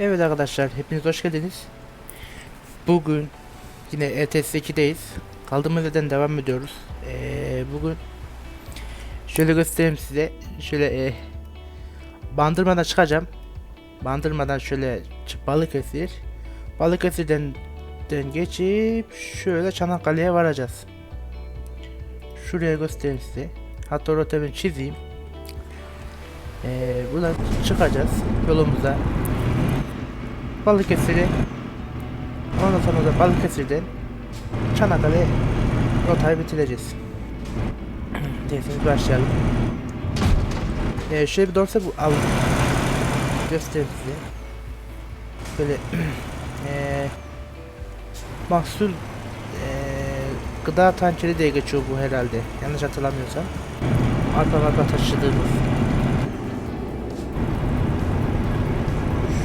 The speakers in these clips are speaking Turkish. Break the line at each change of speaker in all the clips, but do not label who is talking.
Evet arkadaşlar hepiniz hoş geldiniz. Bugün yine ETS 2'deyiz. Kaldığımız yerden devam ediyoruz. Ee, bugün şöyle göstereyim size. Şöyle e, Bandırmadan çıkacağım. Bandırmadan şöyle Balıkesir. Balıkesir'den den geçip şöyle Çanakkale'ye varacağız. Şuraya göstereyim size. Hatta rotamı çizeyim. Ee, buradan çıkacağız yolumuza. Balıkesir'e ondan sonra da Balıkesir'den Çanakkale rotayı bitireceğiz. Diyorsanız başlayalım. Ee, şöyle bir dorsa bu al göstereyim size. Böyle ee, mahsul ee, gıda tankeri diye geçiyor bu herhalde. Yanlış hatırlamıyorsam. Arka arka taşıdığımız.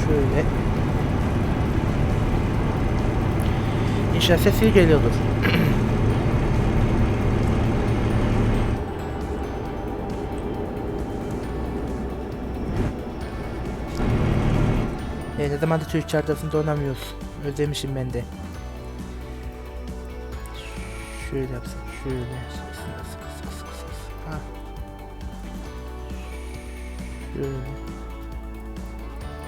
Şöyle. İnşaat sesi geliyordur. e, ne zamandır Türk çarptasında oynamıyoruz. Özlemişim ben de. Şöyle yapsam, şöyle. Sık sık sık sık sık sık. Ha. Şöyle.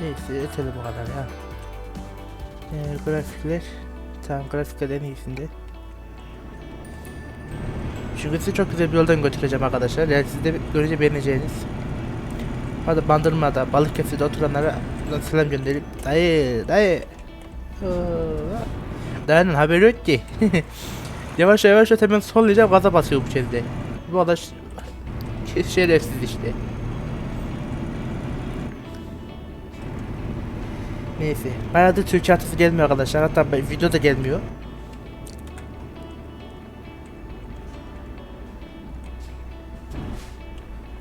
Neyse yeterli bu kadar ya. Ee, grafikler. Tamam grafikler en iyisinde. Çünkü sizi çok güzel bir yoldan götüreceğim arkadaşlar. Yani siz de görünce beğeneceğiniz. Hadi Bandırma'da, Balıkesir'de oturanlara buradan selam gönderip dayı dayı. Dayının haberi yok ki. yavaş yavaş hemen sollayacağım gaza basıyor bu çizde. Bu arkadaş şerefsiz işte. Neyse. Bayağıdır Türkçe haritası gelmiyor arkadaşlar. Hatta video da gelmiyor.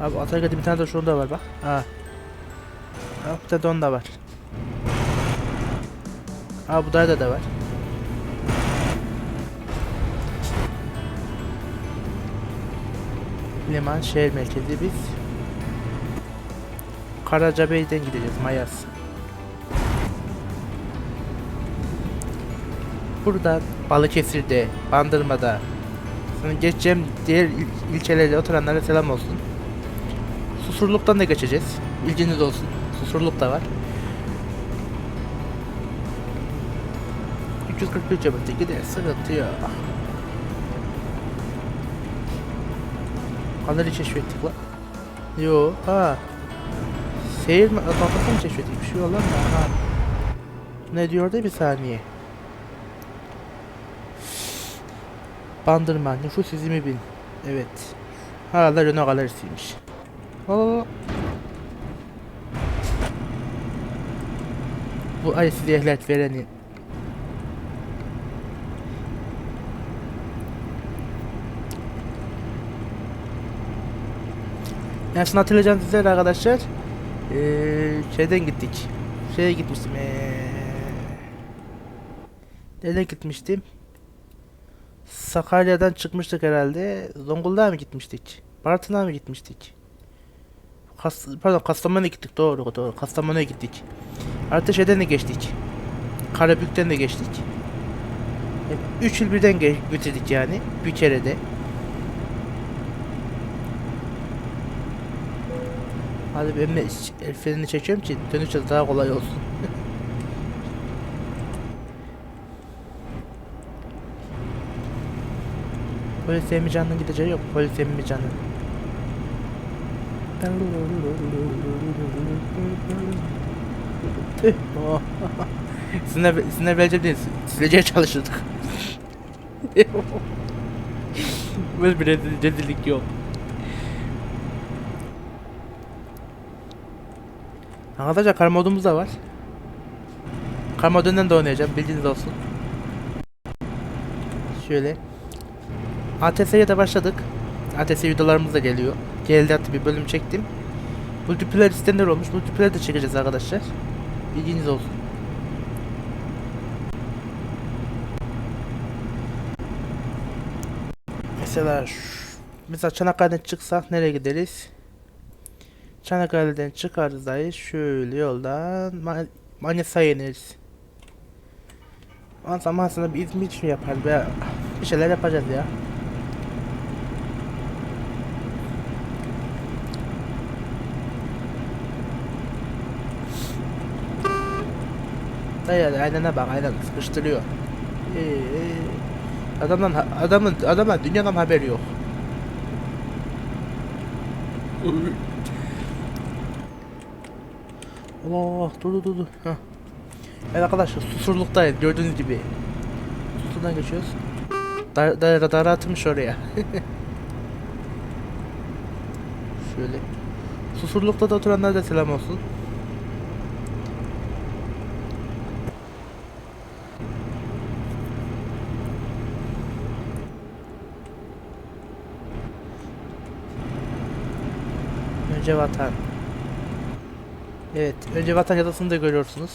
Abi Atayka'da bir tane de şurada var bak. Ha. Ha bir tane de onda var. Ha bu da da var. Liman şehir merkezi biz. Karacabey'den gideceğiz Mayas. Burada Balıkesir'de, Bandırma'da sonra geçeceğim diğer il- ilçelerde oturanlara selam olsun. Susurluk'tan da geçeceğiz. Bilginiz olsun. Susurluk da var. 341 kilometre gider sıkıntı yok. Kanali keşfettik lan. Yo ha. Seyir mi? Atlatması mı keşfettik? Bir şey olan mı? Ha. Ne diyordu bir saniye. Bandırma nüfus 20 bin. Evet. Hala Renault galerisiymiş. Aa. Bu ay size ehliyet vereni. En son hatırlayacağım sizler arkadaşlar. Ee, şeyden gittik. Şeye gitmiştim. Ee, nereden gitmiştim? Sakarya'dan çıkmıştık herhalde. Zonguldak'a mı gitmiştik? Bartın'a mı gitmiştik? Kas pardon Kastamonu'ya gittik doğru doğru Kastamonu'ya gittik. Artı şeyden de geçtik. Karabük'ten de geçtik. 3 yıl birden ge bitirdik yani bir kere de. Hadi ben de el frenini çekiyorum ki dönüşte daha kolay olsun. Polis Emrecan'ın gideceği yok. Polis Emrecan'ın. Tüh. Oh. Sizinle, sizinle belki değil. Sileceğe çalışırdık. Böyle bir rezil- rezillik yok. Arkadaşlar kar modumuz da var. Kar modundan da oynayacağım bilginiz olsun. Şöyle. ATS'ye de başladık. ATS videolarımız da geliyor. Geldi hatta bir bölüm çektim. Multiplayer istenler olmuş. Multiplayer de çekeceğiz arkadaşlar. Bilginiz olsun. Mesela şu, mesela Çanakkale'den çıksak nereye gideriz? Çanakkale'den çıkarız dayı şöyle yoldan Ma- Manisa'ya ineriz. Zaman sonra bir İzmir için yaparız ya. Bir şeyler yapacağız ya. Dayı aynana bak aynen sıkıştırıyor. Ee, adamdan adamın adamın dünyadan haberi yok. Allah dur dur dur. Heh. Evet arkadaşlar susurluktayız gördüğünüz gibi. Susurdan geçiyoruz. Dar, dar, radar atmış oraya. Şöyle. Susurlukta da oturanlara da selam olsun. Önce vatan. Evet, önce vatan yazısını da görüyorsunuz.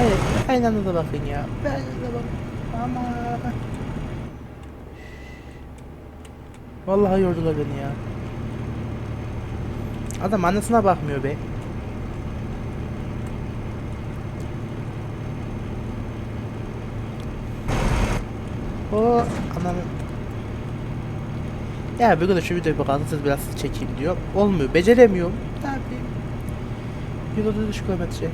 Evet, aynı anda da bakın ya. Ben de bakın. Ama... Vallahi yordular beni ya. Adam annesine bakmıyor be. O ananı. Ya bugün de şu videoyu bakalım siz biraz çekeyim diyor. Olmuyor, beceremiyorum. Ne yapayım? 133 kilometre.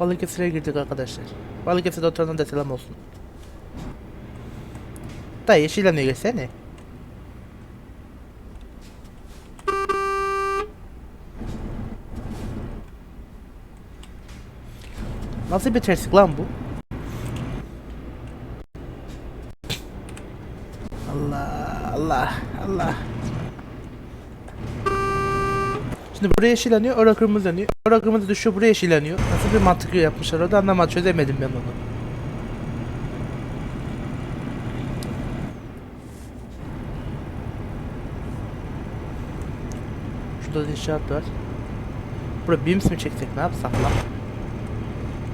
Balıkesir'e girdik arkadaşlar. Balıkesir'de oturanlara da selam olsun. Da yeşil yanıyor geçsene. Nasıl bir terslik lan bu? Allah Allah Allah. Şimdi buraya yeşil yanıyor, orada kırmızı yanıyor. Orada kırmızı düşüyor, buraya yeşil yanıyor. Nasıl bir mantık yapmışlar orada anlamadım, çözemedim ben onu. Şurada da inşaat var. Burada BIMS mi çeksek ne yapsak lan?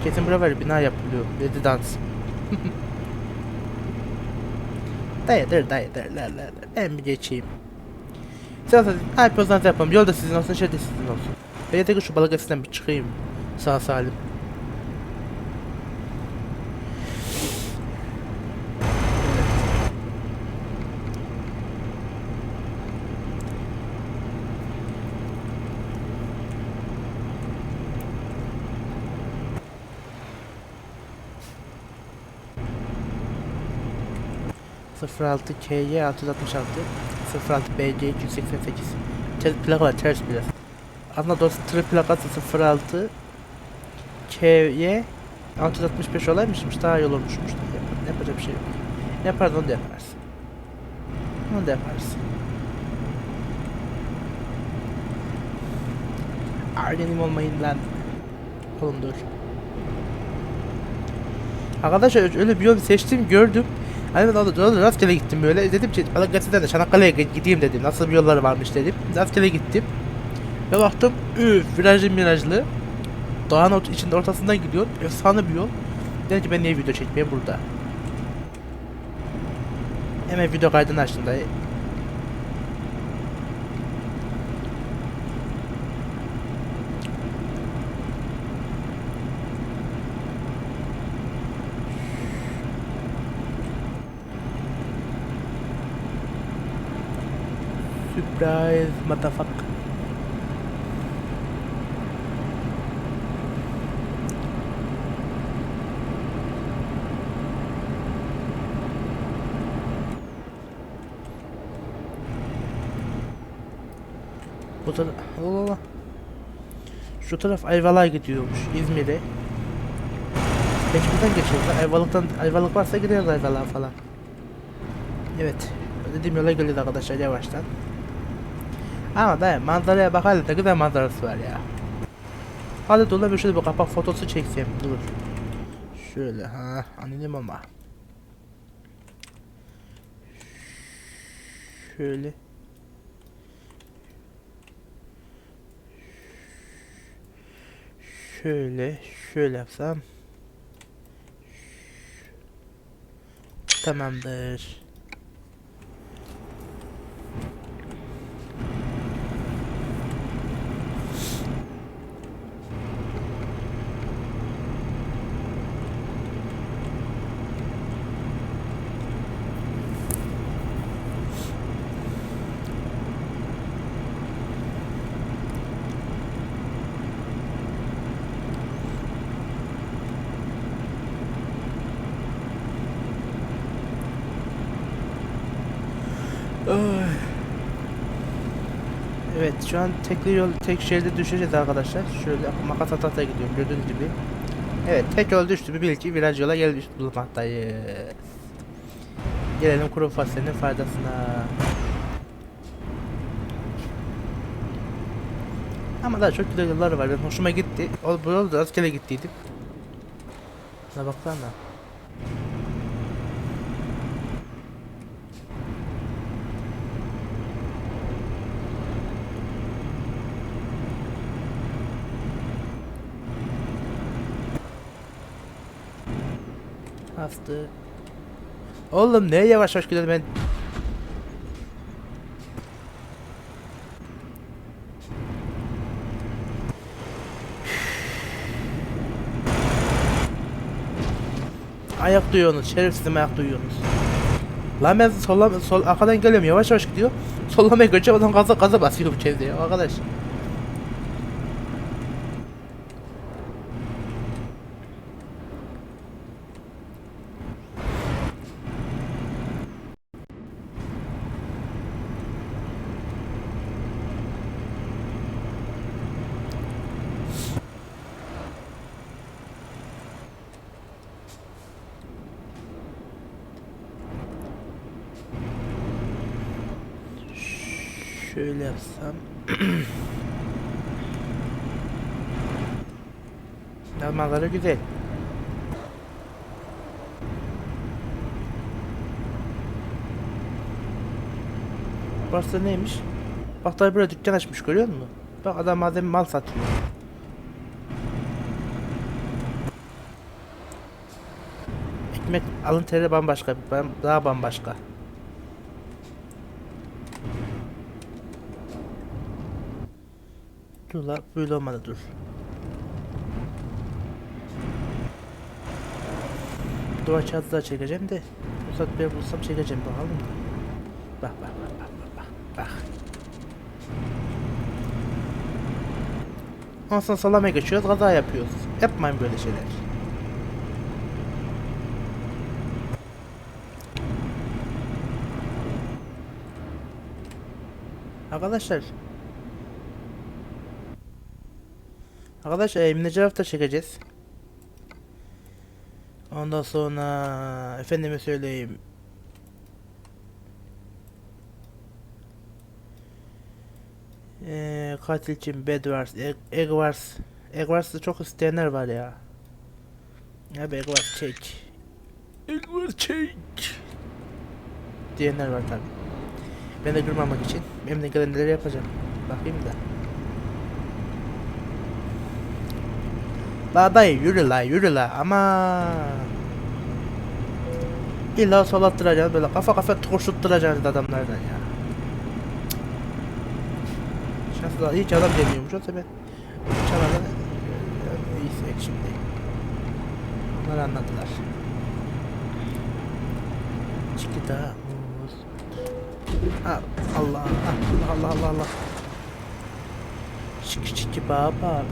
Kesin burada var bina yapılıyor. Rezidans. dayı dur dayı dur la la la. Ben bir geçeyim. Ne yapıyorsanız yapalım. Yolda sizin olsun, şey de sizin olsun. Ben ki şu balık bir çıkayım. Sağ salim. Sıfır altı KY 666 06 BC 288 Ters plaka var ters biraz Aslında dost tır plakası 06 KY 665 olaymışmış daha iyi olurmuşmuş. Yap- Yapacak bir şey yok. Yaparız onu da yaparız Onu da yaparız Argenim olmayın lan. Oğlum dur Arkadaşlar öyle bir yol seçtim gördüm Hani ben orada, rastgele gittim böyle. Dedim ki Balıkesir'den de Çanakkale'ye gi- gideyim dedim. Nasıl bir yolları varmış dedim. Rastgele gittim. Ve baktım üf virajlı mirajlı. Dağın ort- içinde ortasından gidiyor. Efsane bir yol. Dedim ki ben niye video çekmeyeyim burada. Hemen video kaydını açtım dayı. Surprise, motherfucker. Bu taraf... Allah Allah. Şu taraf Ayvalık'a gidiyormuş. İzmir'e. Belki buradan geçeriz. Ayvalık'tan... Ayvalık varsa gideriz Ayvalık'a falan. Evet. Dediğim yola geliyoruz arkadaşlar yavaştan. Ama da manzaraya bak hadi ne güzel manzarası var ya. Hadi dur lan şöyle bir kapak fotosu çeksem dur. Şöyle ha anladım ama. Şöyle. Şöyle, şöyle yapsam. Tamamdır. Evet şu an tek yol tek şeride düşeceğiz arkadaşlar. Şöyle makas atata gidiyorum gördüğünüz gibi. Evet tek yol düştü bir bil ki viraj yola gelmiş bulunmaktayız. Gelelim kuru fasulyenin faydasına. Ama daha çok güzel yolları var. Benim hoşuma gitti. O bu yolda rastgele gittiydim. Şuna baksana. Hastı. Oğlum neye yavaş yavaş gidelim ben. Ayak duyuyorsunuz, şerefsizim ayak duyuyorsunuz. Lan ben sola, sol arkadan geliyorum yavaş yavaş gidiyor. Sollamaya geçiyor adam gaza gaza basıyor bu kez ya arkadaş. Şöyle yapsam. Manzara güzel. Burası neymiş? Bak da böyle dükkan açmış görüyor musun? Bak adam malzeme mal satıyor. Ekmek alın teri bambaşka, daha bambaşka. Dur la böyle olmadı dur. Duvar çatı da çekeceğim de Fırsat bir bulsam çekeceğim bakalım. Bak bak bak bak bak bak bak. Ondan salamaya geçiyoruz kaza yapıyoruz. Yapmayın böyle şeyler. Arkadaşlar Arkadaşlar Cerrah da çekeceğiz. Ondan sonra efendime söyleyeyim. Ee, katil için Bed Wars, Egg, Egg Wars. Egg Wars'ı çok isteyenler var ya. Abi Egg Wars çek. Egg Wars çek. Diyenler var tabi. Ben de durmamak için elimden gelenleri yapacağım. Bakayım da. La dayı yürü la ama İlla sol attıracaksın böyle kafa kafa koşuttıracaksın adamlardan ya. Şanslı hiç adam demiyormuş o tabi. Çanadan iyisek şimdi. Onlar anladılar. Ha, Allah Allah Allah Allah Allah. Şık şık baba.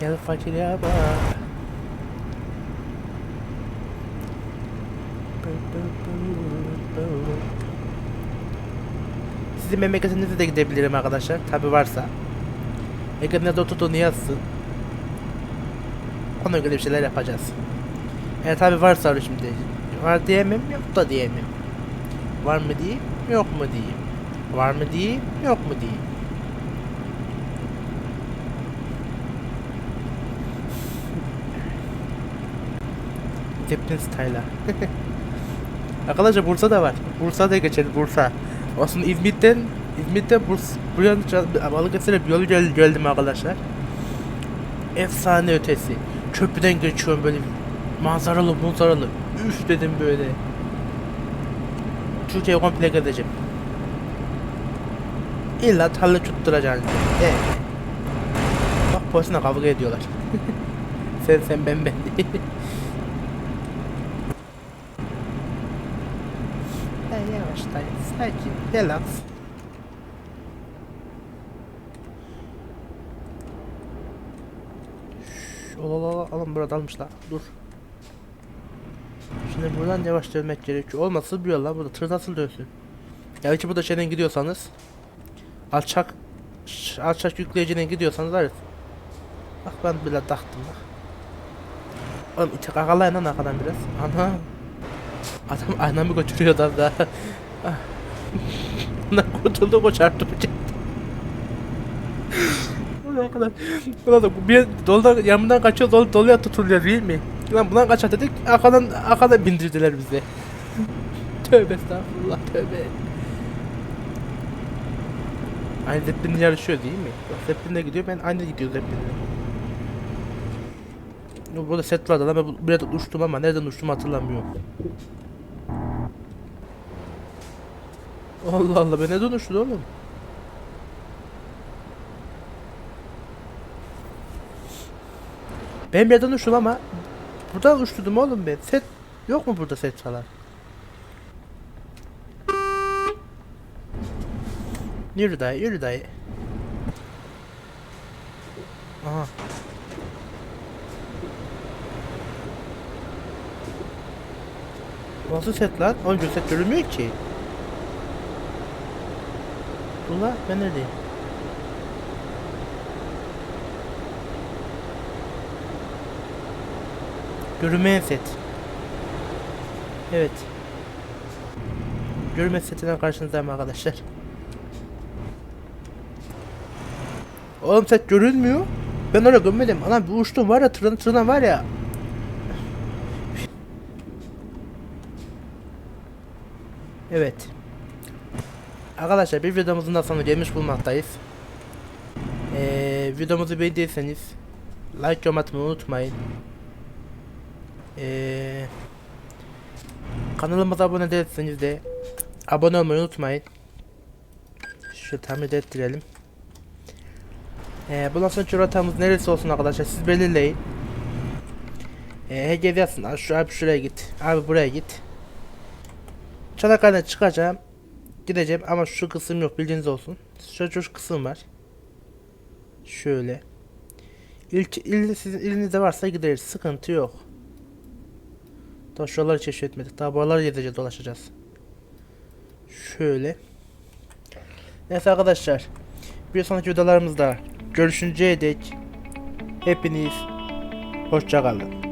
Gel fakir ya baba. Sizin memleketinize de gidebilirim arkadaşlar. Tabi varsa. Ege'nin de tutunu yazsın. Ona göre bir şeyler yapacağız. Evet tabi varsa şimdi. Var diyemem yok da diyemem. Var mı diyeyim, yok mu diyeyim. Var mı diyeyim, yok mu diyeyim. Zeppelin style'a. Arkadaşlar Bursa'da var. Bursa'da geçelim Bursa. Aslında İzmit'ten İzmit'ten Burs buraya Balıkesir'e bir yol gel, geldim arkadaşlar. Efsane ötesi. Köprüden geçiyorum böyle manzaralı manzaralı. Üf dedim böyle. Türkiye'yi komple gezeceğim. İlla tarla tutturacaksın. Evet. Bak polisle kavga ediyorlar. sen sen ben ben yavaş dayı. Sakin. Relax. Ola ola. Alın burada almışlar. Dur. Şimdi buradan yavaş dönmek gerekiyor. Olmazsa bir yol lan burada. Tır nasıl dönsün? Ya hiç burada şeyden gidiyorsanız alçak alçak yükleyiciden gidiyorsanız evet. Bak ben bile taktım bak. Oğlum iti kakalayın lan arkadan biraz. Ana. Adam aynamı götürüyor da da. Bundan kurtuldu o çarptı bıçak. Ulan kadar. Ulan da bir dolda yanımdan kaçıyor dol doluya tutuluyor değil mi? Lan bundan kaçar dedik arkadan arkadan bindirdiler bizi. tövbe estağfurullah tövbe. Aynı Zeppelin'le yarışıyor değil mi? Zeppelin'le gidiyor ben aynı gidiyor Zeppelin'le. Burada set vardı lan ben biraz uçtum ama nereden uçtum hatırlamıyorum. Allah Allah ben nereden uçtum oğlum? Ben bir uçtum ama Buradan uçtum oğlum ben. Set yok mu burada set falan? Yürü dayı, yürü dayı. Aha. Nasıl set lan? Oğlum set görünmüyor ki. Ula ben neredeyim? Görünmeyen set. Evet. Görünme setinden karşınızdayım arkadaşlar. Oğlum set görünmüyor. Ben öyle görmedim. Anam bir uçtum var ya tırın tırına var ya. Evet. Arkadaşlar bir videomuzun da sonuna gelmiş bulmaktayız. Ee, videomuzu beğendiyseniz like yorum atmayı unutmayın. Ee, kanalımıza abone değilseniz de abone olmayı unutmayın. Şu tahmin ettirelim. Ee, bundan sonra rotamız neresi olsun arkadaşlar siz belirleyin. Ee, herkes yazsın abi, şu, abi şuraya git abi buraya git. Çanakkale'den çıkacağım. Gideceğim ama şu kısım yok bildiğiniz olsun. Şu, şu kısım var. Şöyle. İlk, il, sizin ilinizde varsa gideriz sıkıntı yok. Daha şuraları keşfetmedik. Daha gezeceğiz dolaşacağız. Şöyle. Neyse arkadaşlar. Bir sonraki videolarımızda görüşünceye dek hepiniz hoşça kalın.